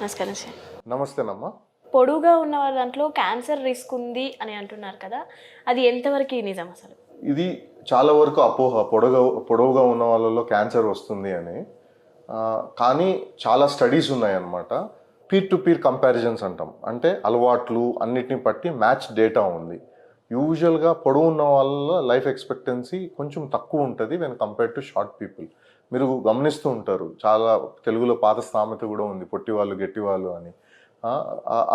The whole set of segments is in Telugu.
నమస్కారం సార్. నమస్తేనమ్మా. పొడువుగా ఉన్న వాళ్ళ దాంట్లో క్యాన్సర్ రిస్క్ ఉంది అని అంటున్నారు కదా అది ఎంతవరకు నిజం అసలు? ఇది చాలా వరకు అపోహ పొడవుగా పొడవుగా ఉన్న వాళ్ళలో క్యాన్సర్ వస్తుంది అని. కానీ చాలా స్టడీస్ ఉన్నాయన్నమాట. పీర్ టు పీర్ కంపారిజన్స్ అంటాం. అంటే అలవాట్లు అన్నిటిని బట్టి మ్యాచ్ డేటా ఉంది. యూజువల్గా పొడవు ఉన్న వాళ్ళ లైఫ్ ఎక్స్పెక్టెన్సీ కొంచెం తక్కువ ఉంటుంది when compare to short people మీరు గమనిస్తూ ఉంటారు. చాలా తెలుగులో పాత సామెత కూడా ఉంది పొట్టి వాళ్ళు అని.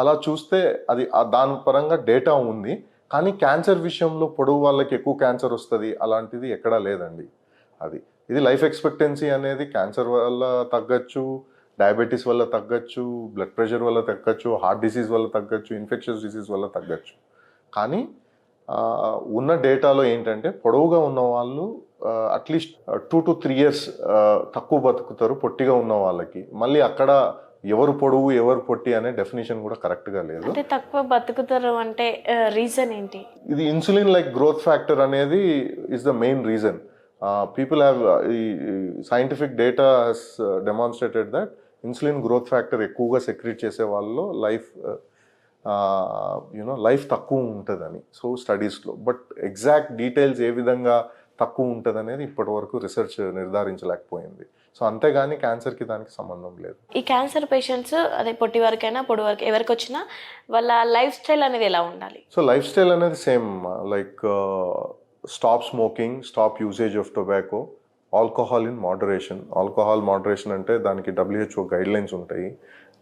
అలా చూస్తే అది దాని పరంగా డేటా ఉంది. కానీ క్యాన్సర్ విషయంలో పొడవు వాళ్ళకి ఎక్కువ క్యాన్సర్ వస్తుంది అలాంటిది ఎక్కడా లేదండి. అది ఇది లైఫ్ ఎక్స్పెక్టెన్సీ అనేది క్యాన్సర్ వల్ల తగ్గచ్చు డయాబెటీస్ వల్ల తగ్గచ్చు బ్లడ్ ప్రెషర్ వల్ల తగ్గచ్చు హార్ట్ డిసీజ్ వల్ల తగ్గచ్చు ఇన్ఫెక్షన్స్ డిసీజ్ వల్ల తగ్గచ్చు. కానీ ఉన్న డేటాలో ఏంటంటే పొడవుగా ఉన్న వాళ్ళు at least two to three years తక్కువ బతుకుతారు పొట్టిగా ఉన్న వాళ్ళకి. మళ్ళీ అక్కడ ఎవరు పొడవు ఎవరు పొట్టి అనే డెఫినేషన్ కూడా కరెక్ట్గా లేదు. అంటే తక్కువ బతుకుతారు అంటే రీజన్ ఏంటి? ఇది ఇన్సులిన్ లైక్ గ్రోత్ ఫ్యాక్టర్ అనేది is the main reason people have ఈ scientific data has demonstrated that insulin growth factor ఎక్కువగా సెక్రెట్ చేసే వాళ్ళలో లైఫ్ యూనో లైఫ్ తక్కువ ఉంటుందని. సో స్టడీస్లో బట్ ఎగ్జాక్ట్ డీటెయిల్స్ ఏ విధంగా తక్కువ ఉంటుంది అనేది ఇప్పటి వరకు రీసెర్చ్ నిర్ధారించలేకపోయింది. సో అంతేగాని క్యాన్సర్కి దానికి సంబంధం లేదు. ఈ క్యాన్సర్ పేషెంట్స్ అదే పొట్టి వరకైనా పొడి వరకు ఎవరికి వచ్చినా వాళ్ళ లైఫ్ స్టైల్ అనేది ఎలా ఉండాలి? సో లైఫ్ స్టైల్ అనేది same like stop smoking stop usage of tobacco alcohol in moderation alcohol moderation అంటే దానికి డబ్ల్యూహెచ్ఓ గైడ్ లైన్స్ ఉంటాయి.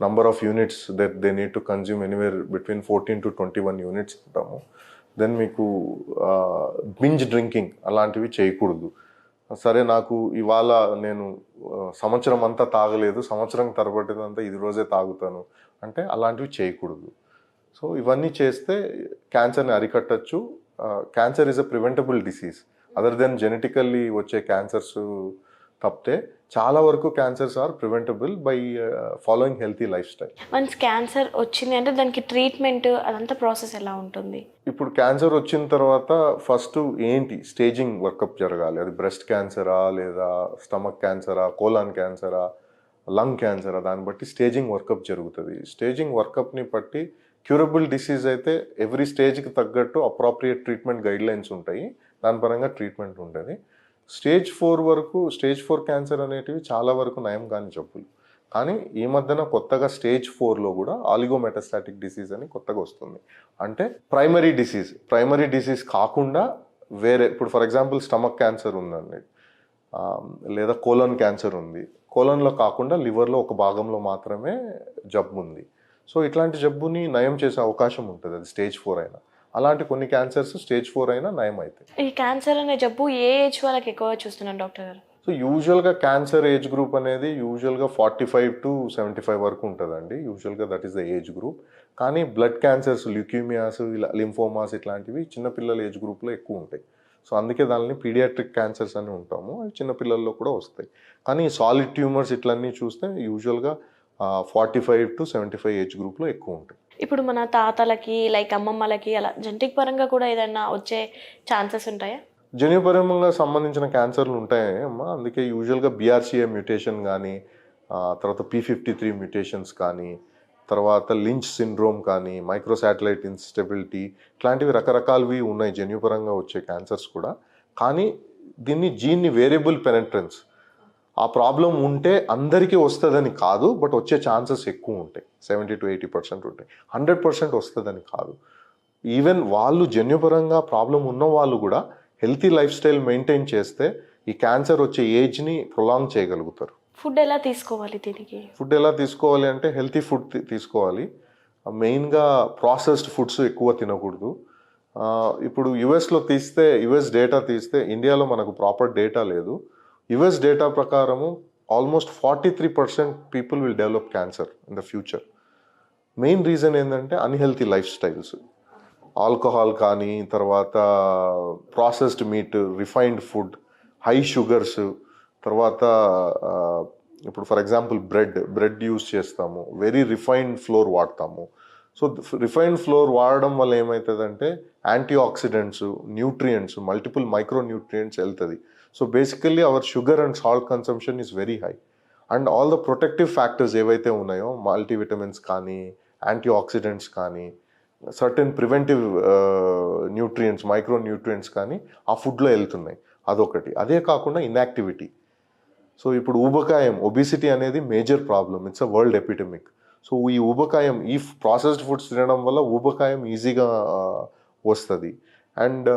Number of units that they need to consume anywhere between fourteen to twenty one units ఉంటాము. దెన్ మీకు బింజ్ డ్రింకింగ్ అలాంటివి చేయకూడదు. సరే నాకు ఇవాళ నేను సంవత్సరం అంతా తాగలేదు సంవత్సరం తరబడినంతా ఇది రోజే తాగుతాను అంటే అలాంటివి చేయకూడదు. సో ఇవన్నీ చేస్తే క్యాన్సర్ని అరికట్టచ్చు. Cancer is a preventable disease other than genetically వచ్చే క్యాన్సర్స్ తప్పితే చాలా వరకు cancers are preventable by following healthy lifestyle once cancer వచ్చింది అంటే దానికి ట్రీట్మెంట్ అదంతా ప్రాసెస్ ఎలా ఉంటుంది? ఇప్పుడు క్యాన్సర్ వచ్చిన తర్వాత ఫస్ట్ ఏంటి? స్టేజింగ్ వర్కప్ జరగాలి. అది బ్రెస్ట్ క్యాన్సరా లేదా స్టమక్ క్యాన్సరా కోలాన్ క్యాన్సరా లంగ్ క్యాన్సరా దాన్ని బట్టి స్టేజింగ్ వర్కప్ జరుగుతుంది. స్టేజింగ్ వర్కప్ని బట్టి క్యూరబుల్ డిసీజ్ అయితే ఎవ్రీ స్టేజ్కి తగ్గట్టు అప్రాప్రియేట్ ట్రీట్మెంట్ గైడ్ లైన్స్ ఉంటాయి. దాని పరంగా ట్రీట్మెంట్ ఉంటుంది. స్టేజ్ ఫోర్ వరకు స్టేజ్ ఫోర్ క్యాన్సర్ అనేటివి చాలా వరకు నయం కాని జబ్బులు. కానీ ఈ మధ్యన కొత్తగా స్టేజ్ ఫోర్లో కూడా ఆలిగోమెటాస్టాటిక్ డిసీజ్ అని కొత్తగా వస్తుంది. అంటే ప్రైమరీ డిసీజ్ ప్రైమరీ డిసీజ్ కాకుండా వేరే ఇప్పుడు ఫర్ ఎగ్జాంపుల్ స్టమక్ క్యాన్సర్ ఉందండి. లేదా కోలన్ క్యాన్సర్ ఉంది. కోలన్లో కాకుండా లివర్లో ఒక భాగంలో మాత్రమే జబ్బు ఉంది సో ఇట్లాంటి జబ్బుని నయం చేసే అవకాశం ఉంటుంది. అది స్టేజ్ ఫోర్ అయినా. అలాంటి కొన్ని క్యాన్సర్స్ స్టేజ్ ఫోర్ అయినా నయం అవుతాయి ఈ క్యాన్సర్ అనే జబ్బు ఏ ఏజ్ వాళ్ళకి ఎక్కువ చూస్తున్నాను డాక్టర్ గారు? సో యూజువల్గా క్యాన్సర్ ఏజ్ గ్రూప్ అనేది యూజువల్గా forty five to seventy five వరకు ఉంటుందండి. యూజువల్గా that is the age group కానీ బ్లడ్ క్యాన్సర్స్ ల్యూక్యూమియాస్ ఇలా లింఫోమాస్ ఇట్లాంటివి చిన్నపిల్లల ఏజ్ గ్రూప్లో ఎక్కువ ఉంటాయి. సో అందుకే దానిని పీడియాట్రిక్ క్యాన్సర్స్ అని ఉంటాము. అవి చిన్నపిల్లల్లో కూడా వస్తాయి. కానీ సాలిడ్ ట్యూమర్స్ ఇట్లన్నీ చూస్తే యూజువల్గా forty five to seventy five age గ్రూప్లో ఎక్కువ ఉంటాయి. ఇప్పుడు మన తాతలకి లైక్ అమ్మమ్మలకి అలా జెంటిక్ పరంగా కూడా ఏదైనా వచ్చే ఛాన్సెస్ ఉంటాయా? జన్యుపరంగా సంబంధించిన క్యాన్సర్లు ఉంటాయి అమ్మా. అందుకే యూజువల్గా బీఆర్సీఏ మ్యూటేషన్ కానీ తర్వాత పీ ఫిఫ్టీ త్రీ మ్యూటేషన్స్ కానీ తర్వాత లించ్ సిండ్రోమ్ కానీ మైక్రోసాటిలైట్ ఇన్స్టెబిలిటీ ఇట్లాంటివి రకరకాలవి ఉన్నాయి జన్యుపరంగా వచ్చే క్యాన్సర్స్ కూడా. కానీ దీన్ని జీన్ని వేరియబుల్ పెనట్రెన్స్ ఆ ప్రాబ్లం ఉంటే అందరికీ వస్తుందని కాదు బట్ వచ్చే ఛాన్సెస్ ఎక్కువ ఉంటాయి. సెవెంటీ టు ఎయిటీ పర్సెంట్ ఉంటాయి. హండ్రెడ్ పర్సెంట్ వస్తుందని కాదు. ఈవెన్ వాళ్ళు జన్యుపరంగా ప్రాబ్లం ఉన్న వాళ్ళు కూడా హెల్తీ లైఫ్ స్టైల్ మెయింటైన్ చేస్తే ఈ క్యాన్సర్ వచ్చే ఏజ్ని ప్రొలాంగ్ చేయగలుగుతారు. ఫుడ్ ఎలా తీసుకోవాలి దీనికి? ఫుడ్ ఎలా తీసుకోవాలి అంటే హెల్తీ ఫుడ్ తీసుకోవాలి. మెయిన్గా ప్రాసెస్డ్ ఫుడ్స్ ఎక్కువ తినకూడదు. ఇప్పుడు యుఎస్లో తీస్తే యుఎస్ డేటా తీస్తే ఇండియాలో మనకు ప్రాపర్ డేటా లేదు. యుఎస్ డేటా ప్రకారము almost forty three percent people will develop cancer in the future main reason ఏంటంటే అన్హెల్తీ లైఫ్ స్టైల్స్. ఆల్కహాల్ కానీ తర్వాత processed meat refined food high sugars తర్వాత ఇప్పుడు for example bread bread use చేస్తాము వెరీ రిఫైన్డ్ ఫ్లోర్ వాడతాము. సో రిఫైన్డ్ ఫ్లోర్ వాడడం వల్ల ఏమవుతుందంటే antioxidants nutrients multiple micronutrients వెళ్తుంది so basically our sugar and salt consumption is very high. And all the protective factors ఏవైతే ఉన్నాయో మల్టీవిటమిన్స్ కానీ యాంటీ ఆక్సిడెంట్స్ కానీ certain preventive nutrients micronutrients కానీ ఆ ఫుడ్లో వెళ్తున్నాయి. అదొకటి. అదే కాకుండా ఇన్యాక్టివిటీ. సో ఇప్పుడు ఊబకాయం ఒబిసిటీ అనేది major problem it's a world epidemic. So ఈ ఊబకాయం ఈ ప్రాసెస్డ్ ఫుడ్స్ తినడం వల్ల ఊబకాయం ఈజీగా వస్తుంది. అండ్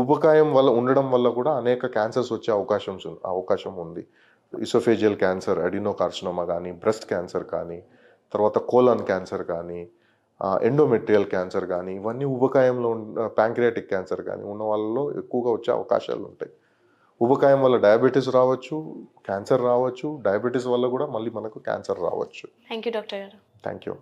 ఊబకాయం వల్ల ఉండడం వల్ల కూడా అనేక క్యాన్సర్స్ వచ్చే అవకాశం అవకాశం ఉంది. ఇసోఫేజియల్ క్యాన్సర్ అడినో కార్సినోమా కానీ బ్రెస్ట్ క్యాన్సర్ కానీ తర్వాత కోలన్ క్యాన్సర్ కానీ ఎండోమెట్రియల్ క్యాన్సర్ కానీ ఇవన్నీ ఊబకాయంలో ప్యాంక్రియాటిక్ క్యాన్సర్ కానీ ఉన్న వాళ్ళలో ఎక్కువగా వచ్చే అవకాశాలు ఉంటాయి. ఊబకాయం వల్ల డయాబెటీస్ రావచ్చు క్యాన్సర్ రావచ్చు డయాబెటీస్ వల్ల కూడా మళ్ళీ మనకు క్యాన్సర్ రావచ్చు. థ్యాంక్ యూ డాక్టర్ గారు. Thank you